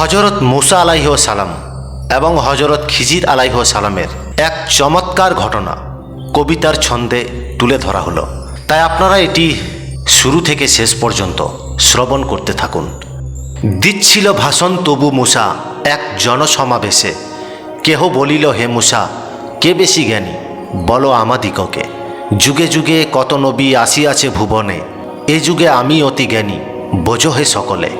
হজরত মুসা আলাইহ সালাম এবং হজরত খিজির আলাইহ সালামের এক চমৎকার ঘটনা কবিতার ছন্দে তুলে ধরা হলো। তাই আপনারা এটি শুরু থেকে শেষ পর্যন্ত শ্রবণ করতে থাকুন। দিচ্ছিল ভাষণ, তবু মুসা এক জনসমাবেশে। কেহ বলিল, হে মুসা, কে বেশি জ্ঞানী? বলো আমাদিগকে। যুগে যুগে কত নবী আসিয়াছে ভুবনে। এ যুগে আমি অতি জ্ঞানী। বোঝো হে সকলে।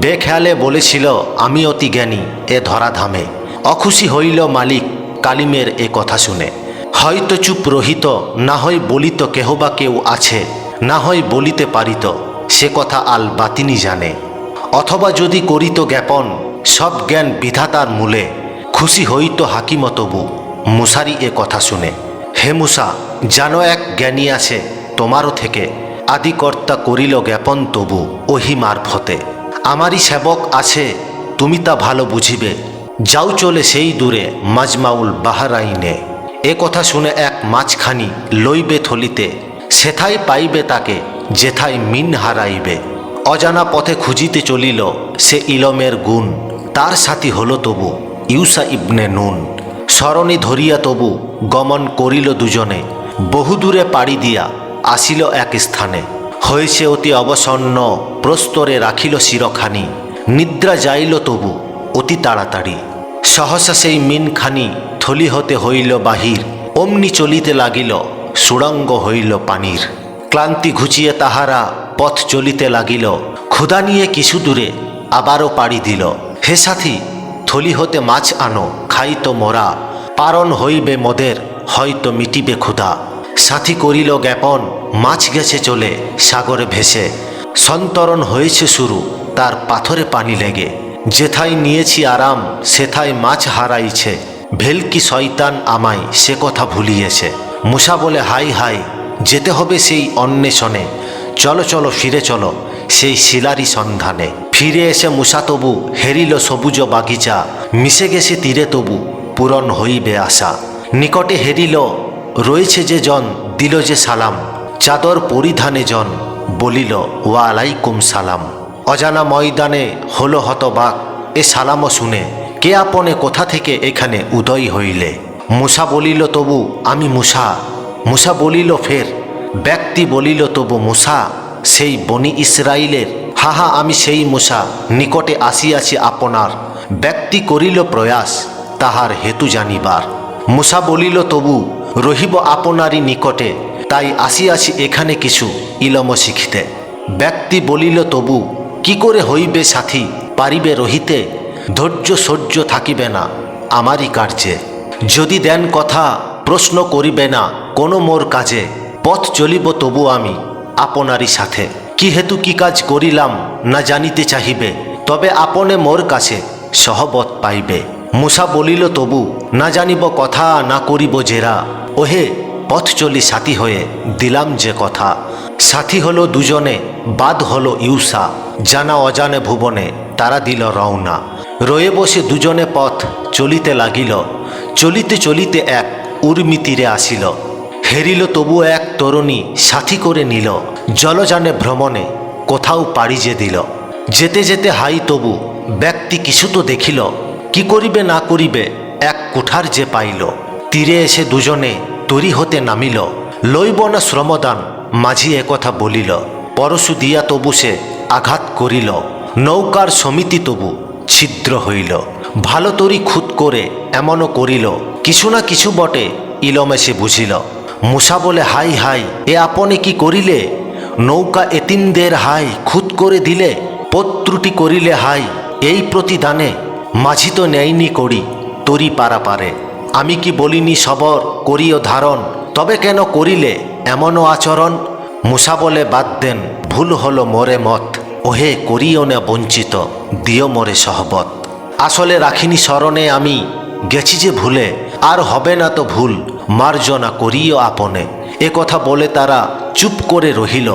বেখেয়ালে বলেছিল, আমি অতি জ্ঞানী এ ধরাধামে। অখুশি হইল মালিক কালিমের এ কথা শুনে। হয়তো চুপ রহিত, না হয় বলিত কেহ বা কেউ আছে, না হয় বলিতে পারিত, সে কথা আল বাতিনি জানে। অথবা যদি করিত জ্ঞাপন, সব জ্ঞান বিধাতার মূলে। খুশি হইত হাকিম তবু, মুসারি এ কথা শুনে। হে মুসা, জানো এক জ্ঞানী আছে তোমারও থেকে। আদিকর্তা করিল জ্ঞাপন তবু, ওহি মারফতে। আমারই সেবক আছে, তুমি তা ভালো বুঝিবে। যাও চলে সেই দূরে, মাজমাউল বাহারাইনে। এ কথা শুনে এক মাঝখানি লইবে থলিতে সেথাই পাইবে তাকে, যেথায় মিন হারাইবে। অজানা পথে খুঁজিতে চলিল সে ইলমের গুণ, তার সাথী হলো তবু ইউসা ইবনে নুন। স্মরণে ধরিয়া তবু গমন করিল দুজনে, বহুদূরে পাড়ি দিয়া আসিল এক স্থানে। হয়েছে অতি অবসন্ন, প্রস্তরে রাখিল শিরখানি, নিদ্রা যাইল তবু অতি তাড়াতাড়ি। সহসা সেই মিনখানি থলি হতে হইল বাহির, অমনি চলিতে লাগিল, সুড়ঙ্গ হইল পানির। ক্লান্তি ঘুচিয়ে তাহারা পথ চলিতে লাগিল, ক্ষুধা নিয়ে কিছু দূরে আবারও পাড়ি দিল। হে সাথী, থলি হতে মাছ আনো, খাইতো মোরা, পারণ হইবে মদের, হয়তো মিটিবে ক্ষুধা। সাথী করিল জ্ঞাপন, মাছ গেছে চলে, সাগরে ভেসে। সন্তরণ হয়েছে শুরু, তার পাথরে পানি লেগে। যেথায় নিয়েছি আরাম, সেথায় মাছ হারাইছে। ভেলকি শয়তান আমায় সে কথা ভুলিয়েছে। মুসা বলে, হাই হাই, যেতে হবে সেই অন্বেষণে। চলো চলো, ফিরে চলো, সেই শিলারি সন্ধানে। ফিরে এসে মুসা তবু হেরিল সবুজ বাগিচা, মিশে গেছে তীরে তবু, পূরণ হইবে আশা। নিকটে হেরিল রয়েছে যে জন, দিল যে সালাম, চাদর পরিধানে জন, বলিল ওয়ালাইকুম সালাম। অজানা ময়দানে হলো হতবাক, এ সালামও শুনে, কে আপনে কোথা থেকে এখানে উদয় হইলে? মুসা বলিল, তবু আমি মুসা। মুসা বলিল, ফের। ব্যক্তি বলিল, তবু মুসা, সেই বনি ইসরাইলের। হাহা, আমি সেই মুসা, নিকটে আসিয়াছি আপনার। ব্যক্তি করিল প্রয়াস, তাহার হেতু জানিবার। মুসা বলিল, তবু রহিব আপনারই নিকটে, তাই আসিয়াছি এখানে কিছু ইলম শিখিতে। ব্যক্তি বলিল, তবু কি করে হইবে সাথী? পারিবে রহিতে? ধৈর্য সহ্য থাকিবে না আমারই কার্যে। যদি দেন কথা, প্রশ্ন করিবে না কোনো মোর কাজে। পথ চলিব তবু আমি আপনারই সাথে। কি হেতু কি কাজ করিলাম না জানিতে চাহিবে, তবে আপনে মোর কাছে সহবত পাইবে। মুসা বলিল, তবু না জানিব কথা, না করিব জেরা। ওহে, পথ চলি সাথী হয়ে, দিলাম যে কথা। সাথী হলো দুজনে, বাদ হলো ইউসা। জানা অজানে ভুবনে, তারা দিল রওনা। রয়ে বসে দুজনে পথ চলিতে লাগিল। চলিতে চলিতে এক উর্মি তীরে আসিল। হেরিল, তবু এক তরুণী সাথী করে নিল। জলযানে ভ্রমণে কোথাও পাড়ি যে দিল। যেতে যেতে হাই তবু, ব্যক্তি কিছু তো দেখিল। কি করিবে না করিবে, এক কুঠার যে পাইল। তীরে এসে দুজনে তরি হতে নামিল। লইব না শ্রমদান, মাঝি একথা বলিল। পরশু দিয়া তবু সে আঘাত করিল। নৌকার সমিতি তবু ছিদ্র হইল। ভালো তরি খুদ করে এমনও করিল। কিছু না কিছু বটে ইলমে সে বুঝিল। মুসা বলে, হাই হাই, এ আপনে কি করিলে? নৌকা এতিমদের হাই খুদ করে দিলে পত্রুটি করিলে হাই, এই প্রতিদানে মাঝি তো নেয়নি করি তরি পারা পারে। আমি কি বলিনি সবর করিও ধারণ, তবে কেন করিলে এমনও আচরণ? মুসা বলে, বাদ দেন, ভুল হলো মোরে মত, ওহে করিও না বঞ্চিত, দিও মোরে সহবত। আসলে রাখিনি স্মরণে আমি গেছি যে ভুলে, আর হবে না তো ভুল, মার্জনা করিও আপনে। এ কথা বলে তারা চুপ করে রহিল,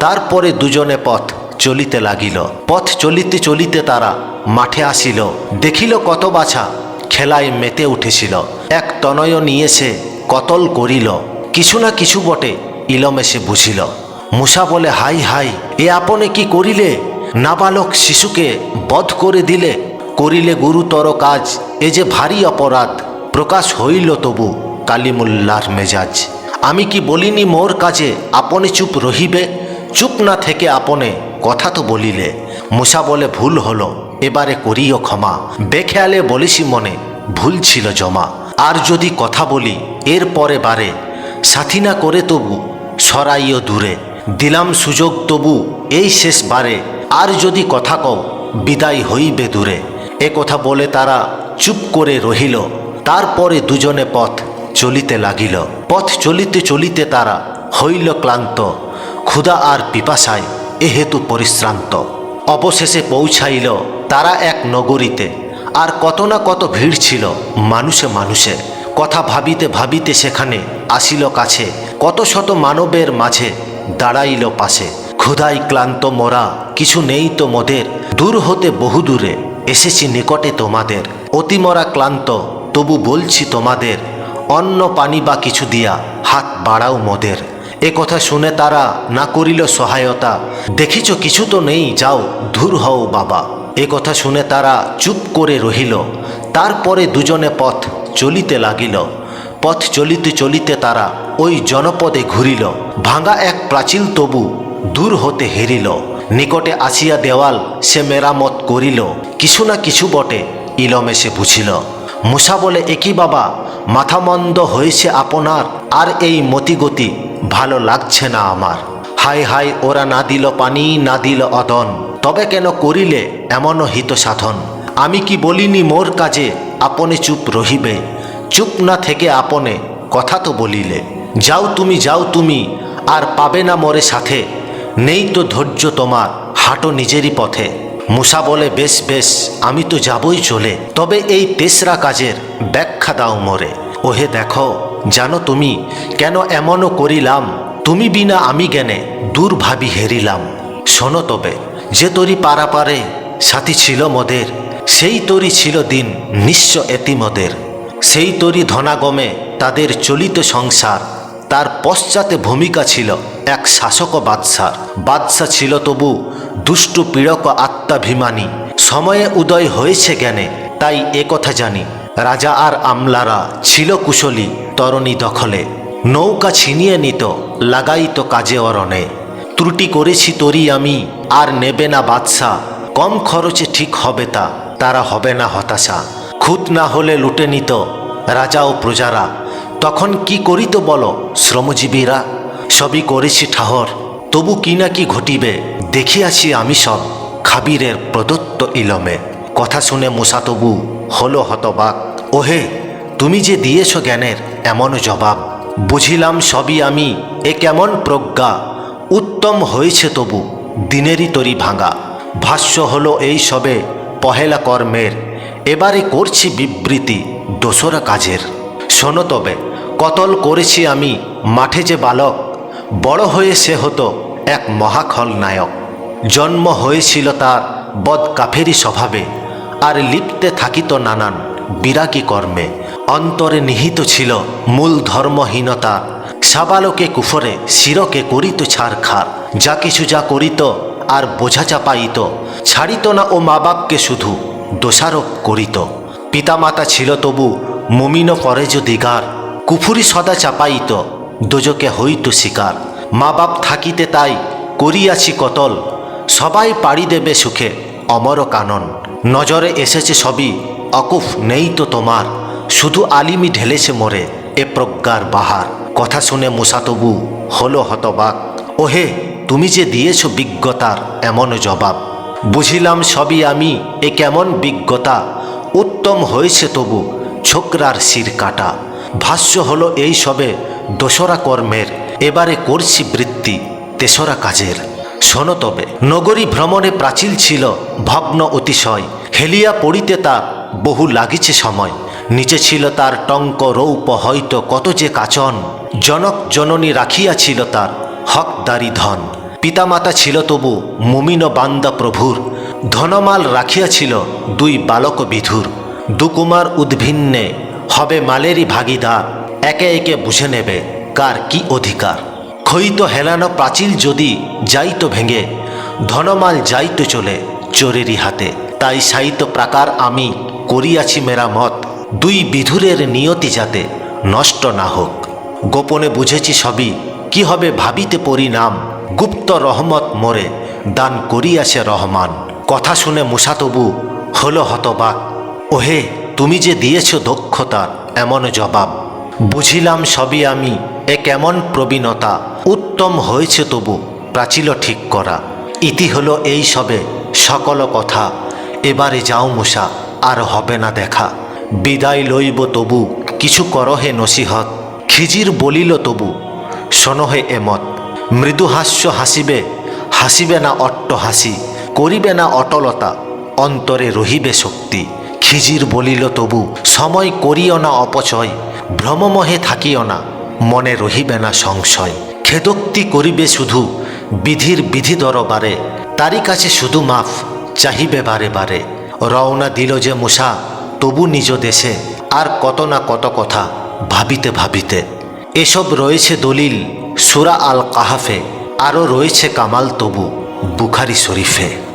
তারপরে দুজনে পথ চলিতে লাগিল। পথ চলিতে চলিতে তারা মাঠে আসিল। দেখিল কত বাছা খেলায় মেতে উঠেছিল। এক তনয় নিয়ে সে কতল করিল। কিছু না কিছু বটে, ইলমে সে বুঝিল। মুসা বলে, হাই হাই, এ আপনে কি করিলে? নাবালক শিশুকে বধ করে দিলে, করিলে গুরুতর কাজ। এ যে ভারী অপরাধ, প্রকাশ হইল তবু কালিমুল্লার মেজাজ। আমি কি বলিনি মোর কাজে? আপনি চুপ রহিবে চুপ না থেকে আপনে কথা তো বলিলে। মুসা বলে, ভুল হলো, এবারে করিও ক্ষমা। বেখেয়ালে বলিসি মনে, ভুল ছিল জমা। আর যদি কথা বলি, এর পরে বারে। সাথী না করে তবু, সরাইও দূরে। দিলাম সুযোগ তবু, এই শেষ বারে। আর যদি কথা কও, বিদায় হইবে দূরে। এ কথা বলে তারা চুপ করে রহিল। তারপরে দুজনে পথ চলিতে লাগিল। পথ চলিতে চলিতে তারা হইল ক্লান্ত। ক্ষুধা আর পিপাসায় এহেতু পরিশ্রান্ত। অবশেষে পৌঁছাইল তারা এক নগরীতে। আর কত না কত ভিড় ছিল মানুষে মানুষে। কথা ভাবিতে ভাবিতে সেখানে আসিল কাছে। কত শত মানবের মাঝে দাঁড়াইল পাশে। ক্ষুধাই ক্লান্ত মরা কিছু নেই তো মোদের। দূর হতে বহু দূরে এসেছি নিকটে তোমাদের। অতিমরা ক্লান্ত, তবু বলছি তোমাদের, অন্ন পানি বা কিছু দিয়া হাত বাড়াও মোদের। এ কথা শুনে তারা না করিল সহায়তা। দেখিছ, কিছু তো নেই, যাও, ধূর হও বাবা। এ কথা শুনে তারা চুপ করে রহিল। তারপরে দুজনে পথ চলিতে লাগিল। পথ চলিতে চলিতে তারা ওই জনপদে ঘুরিল। ভাঙা এক প্রাচীল তবু দূর হতে হেরিল। নিকটে আসিয়া দেওয়াল সে মেরামত করিল। কিছু না কিছু বটে, ইলমে সে বুঝিল। মুসা বলে একই বাবা, মাথামন্দ হয়েছে আপনার, আর এই মতিগতি ভালো লাগছে না আমার। হায় হায় ওরা না দিল পানি, না দিল অদন। তবে কেন করিলে এমনও হিত সাধন আমি কি বলিনি মোর কাজে, আপনে চুপ রহিবে? চুপ না থেকে আপনে কথা তো বলিলে। যাও তুমি যাও তুমি, আর পাবে না মোরে সাথে। নেই তো ধৈর্য তোমার, হাঁটো নিজেরই পথে। মুসা বলে, বেশ বেশ, আমি তো যাবই চলে। তবে এই তেসরা কাজের ব্যাখ্যা দাও মোরে। ওহে দেখো জানো তুমি, কেন এমনও করিলাম? তুমি বিনা আমি জ্ঞানে দূর ভাবি হেরিলাম। শোনো তবে, যে তরি পারাপারে সাথী ছিল মোদের, সেই তরি ছিল দিন নিঃস্ব এতিমদের সেই তরি ধনাগমে তাদের চলিত সংসার, তার পশ্চাতে ভূমিকা ছিল এক শাসক বাদশার। বাদশা ছিল তবু দুষ্টু পীড়ক আত্মাভিমানী। সময়ে উদয় হয়েছে জ্ঞানে, তাই এ কথা জানি। রাজা আর আমলারা ছিল কুশলী, তরণী দখলে। নৌকা ছিনিয়ে নিত, লাগাইত কাজে অরণে। ত্রুটি করেছি তরি আমি, আর নেবে না বাদশা কম খরচে ঠিক হবে তা, তারা হবে না হতাশা। খুঁত না হলে লুটে নিত, রাজা ও প্রজারা। তখন কি করিত বলো, শ্রমজীবীরা? সবই করেছি ঠাহর। তবু কি না কি ঘটিবে, দেখিয়াছি আমি সব, খাবিরের প্রদত্ত ইলমে। কথা শুনে মুসা তবু হলো হতবাক। ওহে, তুমি যে দিয়েছ জ্ঞানের এমন জবাব, বুঝিলাম সবই আমি, এ কেমন প্রজ্ঞা? উত্তম হয়েছে তবু, দিনেরই তরি ভাঙা। ভাষ্য হলো এই সবে পহেলা কর্মের, এবারে করছি বিবৃতি দোসরা কাজের। শোনো তবে, কতল করেছি আমি মাঠে যে বালক, বড় হয়ে সে হতো এক মহাখল নায়ক জন্ম হয়েছিল তার বদ কাফেরি স্বভাবে আর লিপ্তে থাকিত নানান বিরাগী কর্মে। অন্তরে নিহিত ছিল মূল ধর্মহীনতা। সাবালকে কুফরে, শিরকে করিত ছাড়খার। যা কিছু যা করিত আর বোঝা চাপাইত ছাড়িত না ও মা বাপকে শুধু দোষারোপ করিত। পিতামাতা ছিল তবু মুমিন পরেজ দিগার। কুফুরি সদা চাপাইত, দোজকে হইত শিকার। মা বাপ থাকিতে তাই করিয়াছি কতল, সবাই পাড়ি দেবে সুখে। অমর কানন। নজরে এসেছে সবই, অকুফ নেই তো তোমার। শুধু আলিমি ঢেলেছে মোরে, এ প্রজ্ঞার বাহার। কথা শুনে মুসা তবু হলো হতবাক, ওহে, তুমি যে দিয়েছ বিজ্ঞতার এমন জবাব। বুঝিলাম সবই আমি, এ কেমন বিজ্ঞতা। উত্তম হয়েছে তবু ছোকরার শির কাটা। ভাষ্য হলো এই সবে দোসরা কর্মের, এবারে করছি বৃত্তি তেসরা কাজের। শোনো তবে, নগরী ভ্রমণে প্রাচীল ছিল ভগ্ন অতিশয়। হেলিয়া পড়িতে তার বহু লাগিছে সময়। নিচে ছিল তার টঙ্ক রৌপ হয়তো কত যে কাচন। জনক জননী রাখিয়াছিল তার হকদারি ধন। পিতামাতা ছিল তবু মুমিন বান্দা প্রভুর। ধনমাল রাখিয়াছিল দুই বালক বিধুর। দুকুমার উদ্ভিন্নে হবে মালেরই ভাগিদার। একে একে বুঝে নেবে কার কি অধিকার। ক্ষয়িত হেলানো প্রাচীল যদি যাইতো ভেঙে, ধনমাল যাইতো চলে চোরেরই হাতে। তাই সাহিত্য প্রাকার আমি করিয়াছি মেরামত দুই বিধুরের নিয়তি যাতে নষ্ট না হোক। গোপনে বুঝেছি সবই, কি হবে ভাবিতে পরিণাম। গুপ্ত রহমত মোরে দান করিয়াছে রহমান। কথা শুনে মুসা তবু হলো হতবাক। ওহে, তুমি যে দিয়েছ দক্ষতার এমন জবাব। বুঝিলাম সবই আমি এ কেমন প্রবীণতা? উত্তম হয়েছে তবু, প্রাচীল ঠিক করা। ইতি হলো এই সবে, সকল কথা। এবারে যাও মুসা আর হবে না দেখা। বিদায় লইব তবু, কিছু করহে নসিহত। খিজির বলিল তবু শোনহে এমত। মৃদু হাস্য হাসিবে হাসিবে না অট্ট হাসি, করিবে না অটলতা, অন্তরে রহিবে শক্তি। খিজির বলিল তবু, সময় করিও না অপচয়, ভ্রমমহে থাকিও না। মনে রহিবে না সংশয়। খেদোক্তি করিবে শুধু, বিধির বিধি দরবারে। তারই কাছে শুধু মাফ, চাহিবে বারে বারে। রওনা দিল যে মুসা তবু নিজ দেশে, আর কত না কত কথা ভাবিতে ভাবিতে। এসব রয়েছে দলিল সুরা আল কাহাফে আরও রয়েছে কামাল তবু, বুখারি শরীফে।